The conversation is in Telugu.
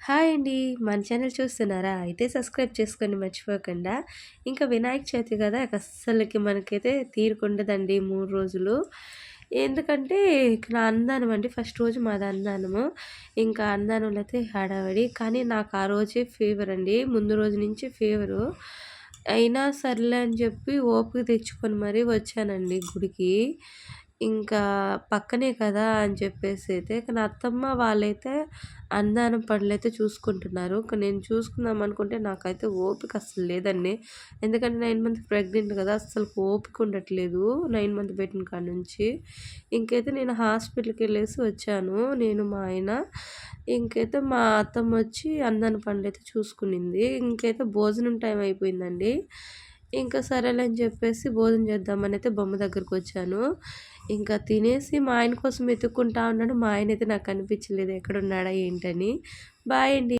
హాయ్ అండి. మన ఛానల్ చూస్తున్నారా? అయితే సబ్స్క్రైబ్ చేసుకోండి మర్చిపోకుండా ఇంకా వినాయక చవితి కదా అస్సలకి మనకైతే తీరుకుండదండి మూడు రోజులు. ఎందుకంటే ఇక్కడ అన్నదానం అండి ఫస్ట్ రోజు మాది అన్నదానము ఇంకా అన్నదానంలో అయితే హడావడి. కానీ నాకు ఆ రోజే ఫీవర్ అండి. ముందు రోజు నుంచి ఫీవరు. అయినా సర్లే అని చెప్పి ఓపిక తెచ్చుకొని మరీ వచ్చానండి గుడికి. ఇంకా పక్కనే కదా అని చెప్పేసి అయితే కానీ అత్తమ్మ వాళ్ళైతే అన్నదానం పనులైతే చూసుకుంటున్నారు. నేను చూసుకుందాం అనుకుంటే నాకైతే ఓపిక అసలు లేదండి. ఎందుకంటే నైన్ మంత్ ప్రెగ్నెంట్ కదా అసలు ఓపిక ఉండట్లేదు నైన్ మంత్ పెట్టిన కాడ నుంచి. ఇంకైతే నేను హాస్పిటల్కి వెళ్ళేసి వచ్చాను. నేను మా ఆయన ఇంకైతే మా అత్తమ్మ వచ్చి అన్నదాన పనులు అయితే చూసుకునింది. ఇంకైతే భోజనం టైం అయిపోయిందండి. ఇంకా సరేలే అని చెప్పేసి భోజనం చేద్దామని అయితే బొమ్మ దగ్గరకు వచ్చాను. ఇంకా తినేసి మా ఆయన కోసం వెతుక్కుంటా ఉన్నాడు. మా ఆయన అయితే నాకు కనిపించలేదు ఎక్కడున్నాడా ఏంటని. బాయ్ అండి.